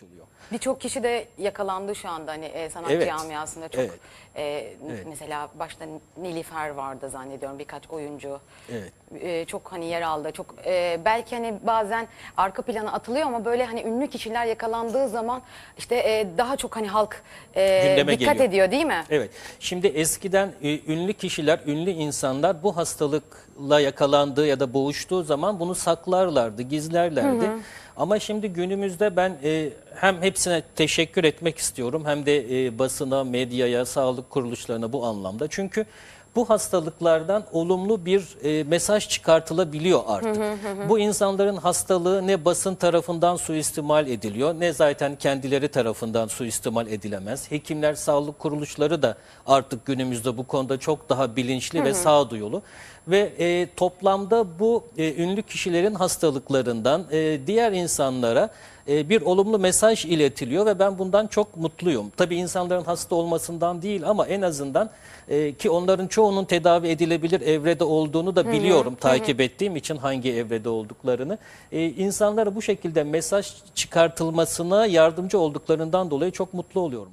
konuşuluyor. Birçok kişi de yakalandı şu anda hani e, sanat Evet. camiasında çok Evet. e, mesela başta Nilüfer vardı zannediyorum birkaç oyuncu. Evet. E, çok hani yer aldı. Çok e, belki hani bazen arka plana atılıyor ama böyle hani ünlü kişiler yakalandığı zaman işte e, daha çok hani halk e, Gündeme dikkat geliyor. ediyor değil mi? Evet. Şimdi eskiden e, ünlü kişiler, ünlü insanlar bu hastalıkla yakalandığı ya da boğuştuğu zaman bunu saklarlardı, gizlerlerdi. Ama şimdi günümüzde ben e, hem hepsine teşekkür etmek istiyorum hem de e, basına, medyaya, sağlık kuruluşlarına bu anlamda. Çünkü bu hastalıklardan olumlu bir e, mesaj çıkartılabiliyor artık. Bu insanların hastalığı ne basın tarafından suistimal ediliyor ne zaten kendileri tarafından suistimal edilemez. Hekimler, sağlık kuruluşları da artık günümüzde bu konuda çok daha bilinçli ve sağduyulu. Ve e, toplamda bu e, ünlü kişilerin hastalıklarından e, diğer insanlara e, bir olumlu mesaj iletiliyor ve ben bundan çok mutluyum. Tabii insanların hasta olmasından değil ama en azından e, ki onların çoğunun tedavi edilebilir evrede olduğunu da biliyorum takip ettiğim için hangi evrede olduklarını. E, insanlara bu şekilde mesaj çıkartılmasına yardımcı olduklarından dolayı çok mutlu oluyorum.